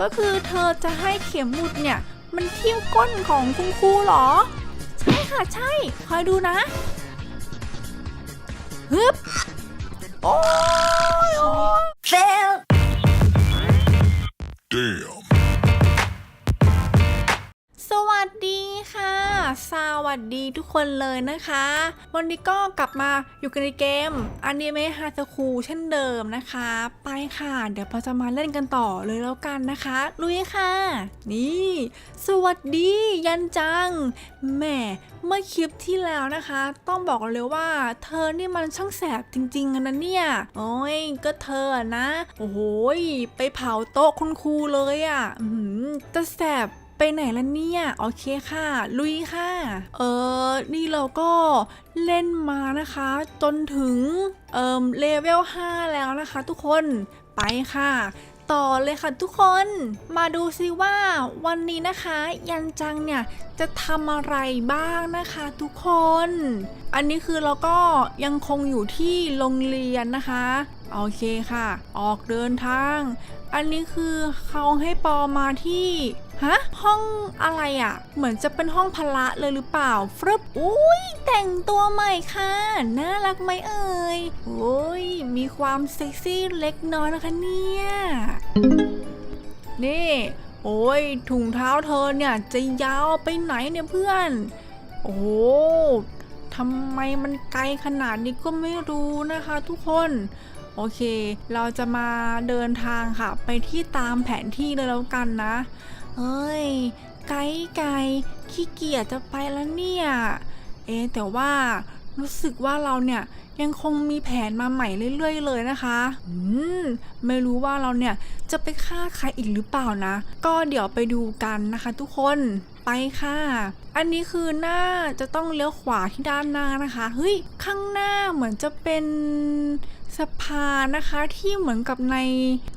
ก็คือเธอจะให้เข็มหมุดเนี่ย มันทิ่มก้นของคุณครูเหรอ ใช่ค่ะใช่ คอยดูนะฮึบโอ้ยโอ้ย Fail. Damn. สวัสดีค่ะ สวัสดีทุกคนเลยนะคะ วันนี้ก็กลับมาอยู่กันในเกมอนิเมะฮาสคูเช่นเดิมนะคะ ไปค่ะ เดี๋ยวเราจะมาเล่นกันต่อเลยแล้วกันนะคะลุยค่ะ นี่ สวัสดียันจังแหมเมื่อคลิปที่แล้วนะคะ ต้องบอกเลยว่า เธอนี่มันช่างแสบจริงๆนะเนี่ย โอ้ยก็เธอนะ โอ้โหยไปเผาโต๊ะคุณครูเลยอะ่ะจะแสบ ไปไหนละเนี่ย โอเคค่ะ ลุยค่ะ เออ นี่เราก็เล่นมานะคะ จนถึง เอ่อเลเวล 5 แล้วนะคะทุกคน ไปค่ะต่อเลยค่ะทุกคนมาดูซิว่าวันนี้นะคะ ยันจังเนี่ยจะทำอะไรบ้างนะคะทุกคน อันนี้คือเราก็ยังคงอยู่ที่โรงเรียนนะคะ โอเคค่ะ ออกเดินทาง อันนี้คือเขาให้ปอมาที่ ฮะ ห้องอะไรอะ่ะ เหมือนจะเป็นห้องพละเลยหรือเปล่าฟรึบอุ้ยแต่งตัวใหม่ค่ะ น่ารักไหมเอ่ยโอ้ยมีความเซ็กซี่เล็กน้อยนะคะเนี่ย นี่ โอ้ยถุงเท้าเธอเนี่ยจะยาวไปไหนเนี่ยเพื่อน โอ้โหทำไมมันไกลขนาดนี้ก็ไม่รู้นะคะทุกคน โอเค เราจะมาเดินทางค่ะ ไปที่ตามแผนที่เลยแล้วกันนะ เฮ้ย ไกลไกลขี้เกียจจะไปแล้วเนี่ย เอ๊แต่ว่ารู้สึกว่าเราเนี่ยยังคงมีแผนมาใหม่เรื่อย ๆ เลยนะคะ อืม ไม่รู้ว่าเราเนี่ยจะไปฆ่าใครอีกหรือเปล่านะ ก็เดี๋ยวไปดูกันนะคะทุกคน ไปค่ะ อันนี้คือหน้าจะต้องเลี้ยวขวาที่ด้านหน้านะคะ เฮ้ย ข้างหน้าเหมือนจะเป็นสะพานนะคะที่เหมือนกับใน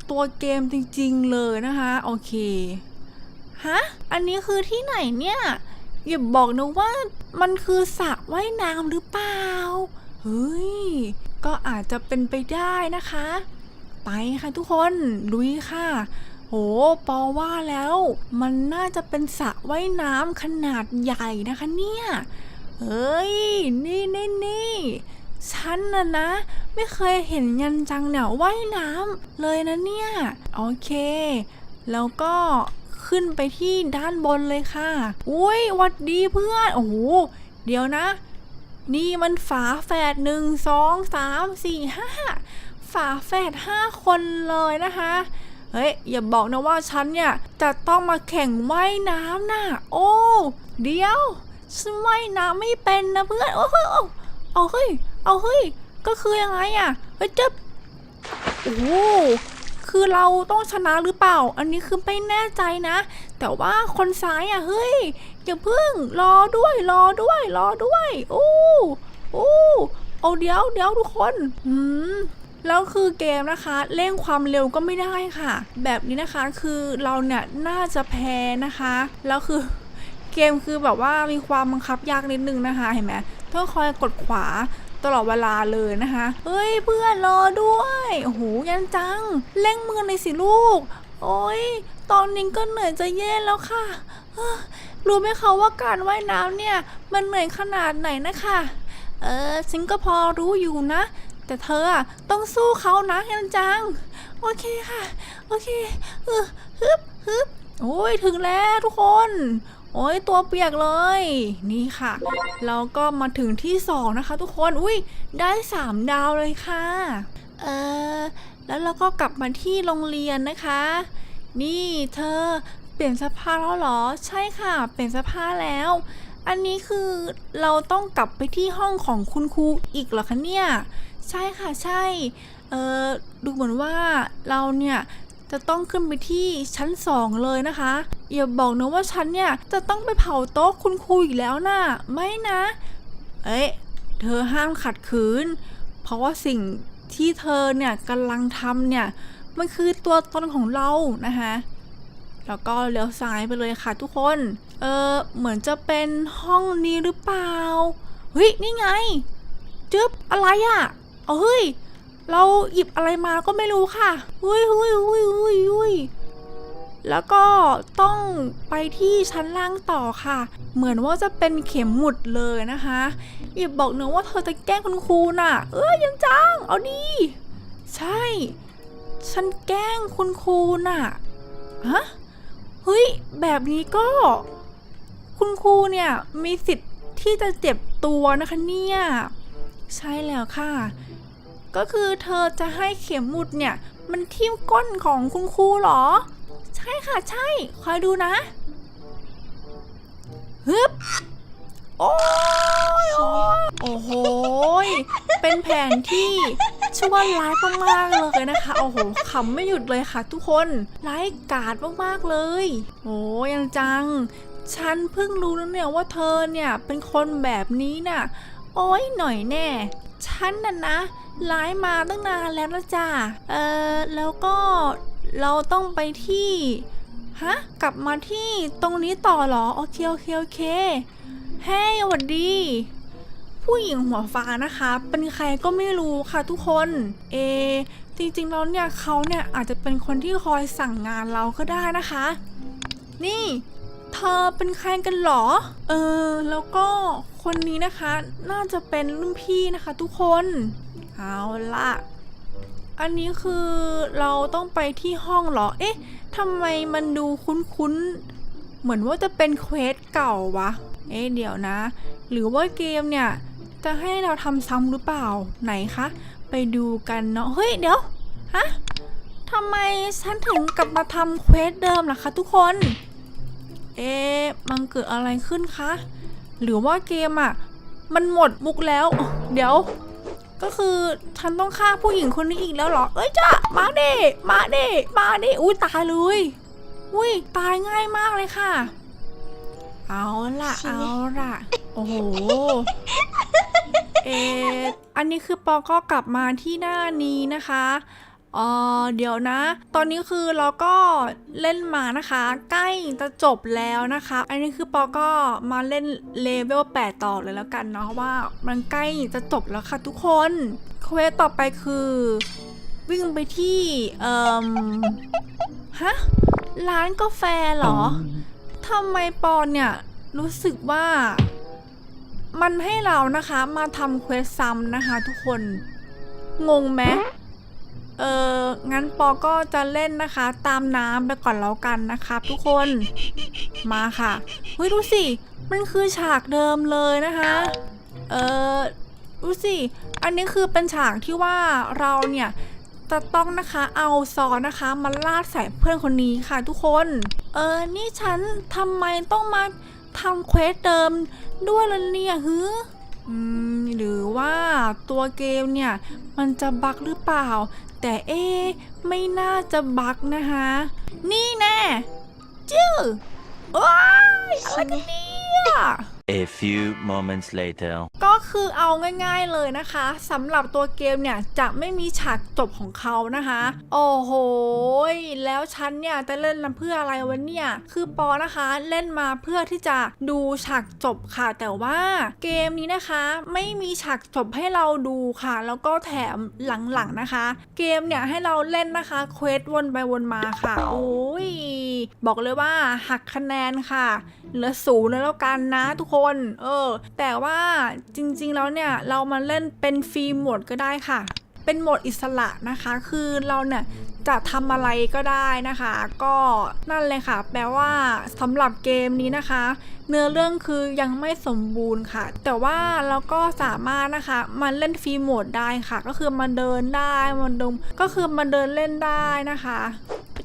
ตัวเกมจริง ๆ เลยนะคะ โอเค ฮะ อันนี้คือที่ไหนเนี่ย อย่าบอกนะว่ามันคือสระว่ายน้ำหรือเปล่า เฮ้ย ก็อาจจะเป็นไปได้นะคะ ไปค่ะทุกคนลุยค่ะ โห ปอว่าแล้ว มันน่าจะเป็นสระว่ายน้ำขนาดใหญ่นะคะเนี่ยเฮ้ย นี่นี่นี่ฉันน่ะนะ ไม่เคยเห็นยันจังเนี่ยว่ายน้ำเลยนะเนี่ย โอเค แล้วก็ ขึ้นไปที่ด้านบนเลยค่ะ อุ้ยวัดดีเพื่อน โอ้โห เดี๋ยวนะ นี่มันฝาแฝดหนึ่งสองสามสี่ห้าฝาแฝดห้าคนเลยนะคะ เฮ้ย อย่าบอกนะว่าฉันเนี่ยจะต้องมาแข่งว่ายน้ำน่ะ โอ้ เดี๋ยว ฉันว่ายน้ำไม่เป็นนะเพื่อน โอ้โหเอาเฮ้ย เอาเฮ้ย ก็คือยังไงอะ เฮ้ยจะโอ้ คือเราต้องชนะหรือเปล่า อันนี้คือไม่แน่ใจนะ แต่ว่าคนซ้ายอะเฮ้ยอย่าเพิ่งรอด้วยรอด้วยรอด้วยโอ้โอ้เอาเดี๋ยวเดี๋ยวทุกคนอืมแล้วคือเกมนะคะเร่งความเร็วก็ไม่ได้ค่ะ แบบนี้นะคะคือเราเนี่ยน่าจะแพ้นะคะแล้วคือเกมคือแบบว่ามีความบังคับยากนิดนึงนะคะเห็นไหมต้องคอยกดขวา ตลอดเวลาเลยนะคะเฮ้ยเพื่อนรอด้วยโอ้โหยันจังเร่งมือในอยสิลูก โอ้ยตอนนี้ก็เหนื่อยจะแย่แล้วค่ะรู้ไหมคะว่าการว่ายน้ำเนี่ย มันเหนื่อยขนาดไหนนะคะเออฉันก็พอรู้อยู่นะ แต่เธอต้องสู้เขานะยันจัง โอเคค่ะ โอเคเออฮึบฮึบโอ้ยถึงแล้วทุกคน โอ้ยตัวเปียกเลย นี่ค่ะเราก็มาถึงที่สองนะคะ ทุกคนอุ้ยได้สามดาวเลยค่ะเออแล้วเราก็กลับมาที่โรงเรียนนะคะ นี่เธอเปลี่ยนเสื้อผ้าแล้วเหรอ ใช่ค่ะ เปลี่ยนเสื้อผ้าแล้ว อันนี้คือเราต้องกลับไปที่ห้องของคุณครูอีกเหรอคะเนี่ย ใช่ค่ะใช่เออดูเหมือนว่าเราเนี่ย จะต้องขึ้นไปที่ชั้นสองเลยนะคะอย่าบอกนะว่าฉันเนี่ยจะต้องไปเผาโต๊ะคุณครูอีกแล้วนะ่ะไม่นะ เอ๊ะเธอห้ามขัดขืน เพราะว่าสิ่งที่เธอเนี่ยกำลังทำเนี่ยมันคือตัวตนของเรานะคะแล้วก็เลี้ยวซ้ายไปเลยค่ะทุกคน เออเหมือนจะเป็นห้องนี้หรือเปล่า เฮ้ย นี่ไง จึ๊บ อะไรอะ่ะเอาเฮ้ย เราหยิบอะไรมาก็ไม่รู้ค่ะเฮ้ยเฮ้ยเฮ้ยเฮ้ยเฮ้ยแล้วก็ต้องไปที่ชั้นล่างต่อค่ะ เหมือนว่าจะเป็นเข็มหมุดเลยนะคะอย่าบอกหนะว่าเธอจะแกล้งคุณครูน่ะ เอ้ยยังจังเอาดี ใช่ ฉันแกล้งคุณครูน่ะ ฮะ เฮ้ย แบบนี้ก็ คุณครูเนี่ยมีสิทธิ์ที่จะเจ็บตัวนะคะเนี่ย ใช่แล้วค่ะ ก็คือเธอจะให้เข็มหมุดเนี่ย มันทิ่มก้นของคุณครูเหรอ ใช่ค่ะใช่ คอยดูนะฮึบโอ้ยโอ้โห เป็นแผนที่ชั่วร้ายมากๆเลยนะคะ โอ้โหขำไม่หยุดเลยค่ะทุกคนร้ายกาจมากๆเลย โอ้ยังจัง ฉันเพิ่งรู้แล้วเนี่ยว่าเธอเนี่ยเป็นคนแบบนี้น่ะ โอ้ยหน่อยแน่ ฉันน่ะนะร้ายมาตั้งนานแล้วนะจ้ะเออแล้วก็เราต้องไปที่ ฮะ กลับมาที่ตรงนี้ต่อหรอ โอเค โอเค โอเค เฮ้ยสวัสดี ผู้หญิงหัวฟ้านะคะ เป็นใครก็ไม่รู้ค่ะทุกคน เอ จริงๆแล้วเนี่ยเขาเนี่ยอาจจะเป็นคนที่คอยสั่งงานเราก็ได้นะคะ นี่ เธอเป็นใครกันหรอ เออ แล้วก็ คนนี้นะคะ น่าจะเป็นรุ่นพี่นะคะทุกคน เอาละอันนี้คือเราต้องไปที่ห้องเหรอ เอ๊ะทำไมมันดูคุ้นๆ เหมือนว่าจะเป็นเควสเก่าวะ เอ๊ะเดี๋ยวนะ หรือว่าเกมเนี่ย จะให้เราทำซ้ำหรือเปล่า ไหนคะ ไปดูกันเนาะ เฮ้ย เดี๋ยว ฮะทำไมฉันถึงกลับมาทำเควสเดิมล่ะคะทุกคน เอ๊ะมันเกิดอะไรขึ้นคะ หรือว่าเกมอะ่ะ มันหมดมุกแล้ว เดี๋ยว ก็คือฉันต้องฆ่าผู้หญิงคนนี้อีกแล้วเหรอ เอ้ยจ้ามาเด้มาเด้มาเด้อุ้ยตายเลย อุ้ยตายง่ายมากเลยค่ะ เอาล่ะ เอาล่ะ โอ้โห เอออันนี้คือปอก็กลับมาที่หน้านี้นะคะ เออเดี๋ยวนะ ตอนนี้คือเราก็เล่นมานะคะ ใกล้จะจบแล้วนะคะ อันนี้คือปอก็มาเล่นเลเวล8ต่อเลยแล้วกันเนาะว่ามันใกล้จะจบแล้วค่ะทุกคนเควสต่อไปคือ วิ่งไปที่เอ่มฮะร้านกาแฟเหรอทำไมปอนเนี่ยรู้สึกว่า มันให้เรานะคะมาทำเควสซ้ำนะคะ ทุกคนงงไหม เอองั้นปอก็จะเล่นนะคะ ตามน้ำไปก่อนแล้วกันนะคะทุกคนมาค่ะเฮ้ยดูสิมันคือฉากเดิมเลยนะคะ เออดูสิอันนี้คือเป็นฉากที่ว่าเราเนี่ยจะต้องนะคะเอาซอสนะคะมาลาดใส่เพื่อนคนนี้ค่ะทุกคน เออ นี่ฉันทำไมต้องมาทำเควสเดิมด้วยล่ะเนี่ยฮึอืมหรือว่าตัวเกมเนี่ย มันจะบักหรือเปล่า แต่เอ๊ะไม่น่าจะบักนะคะ นี่แน่จื้อโอ้ยอะไรกันเนี่ย A few moments later. ก็คือเอาง่ายๆเลยนะคะสำหรับตัวเกมเนี่ย จะไม่มีฉากจบของเขานะคะ โอ้โห แล้วฉันเนี่ยจะเล่นเพื่ออะไรวะเนี่ย คือปอนะคะเล่นมาเพื่อที่จะดูฉากจบค่ะ แต่ว่าเกมนี้นะคะไม่มีฉากจบให้เราดูค่ะ แล้วก็แถมหลังๆนะคะ เกมเนี่ยให้เราเล่นนะคะเควสวนไปวนมาค่ะ โอ้ย บอกเลยว่าหักคะแนนค่ะ เหลือศูนย์แล้วกันนะทุกคนเออ แต่ว่าจริงๆแล้วเนี่ยเรามาเล่นเป็นฟรีโหมดก็ได้ค่ะ เป็นโหมดอิสระนะคะ คือเราเนี่ยจะทำอะไรก็ได้นะคะ ก็นั่นเลยค่ะ แปลว่าสำหรับเกมนี้นะคะ เนื้อเรื่องคือยังไม่สมบูรณ์ค่ะ แต่ว่าเราก็สามารถนะคะมาเล่นฟรีโหมดได้ค่ะ ก็คือมาเดินได้มาดมก็คือมาเดินเล่นได้นะคะ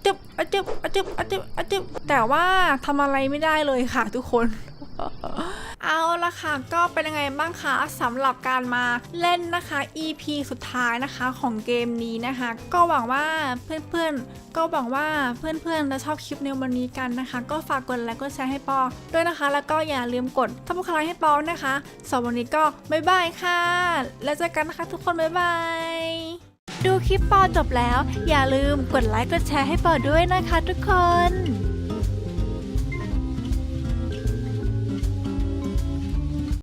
จึบอจึบอจึบอจึบอจึบแต่ว่าทำอะไรไม่ได้เลยค่ะทุกคน เอาละค่ะก็เป็นยังไงบ้างคะสำหรับการมาเล่นนะคะ EP สุดท้ายนะคะของเกมนี้นะคะ ก็หวังว่าเพื่อนๆ ก็หวังว่าเพื่อนๆจะชอบคลิปในวันนี้กันนะคะ ก็ฝากกดไลค์กดแชร์ให้ปอด้วยนะคะ แล้วก็อย่าลืมกดทับครต์ให้ปอนะคะสำหรับวันนี้ก็บ๊ายบายค่ะ แล้วเจอกันนะคะทุกคนบ๊ายบายดูคลิปปอจบแล้ว อย่าลืมกดไลค์กดแชร์ให้ปอด้วยนะคะทุกคน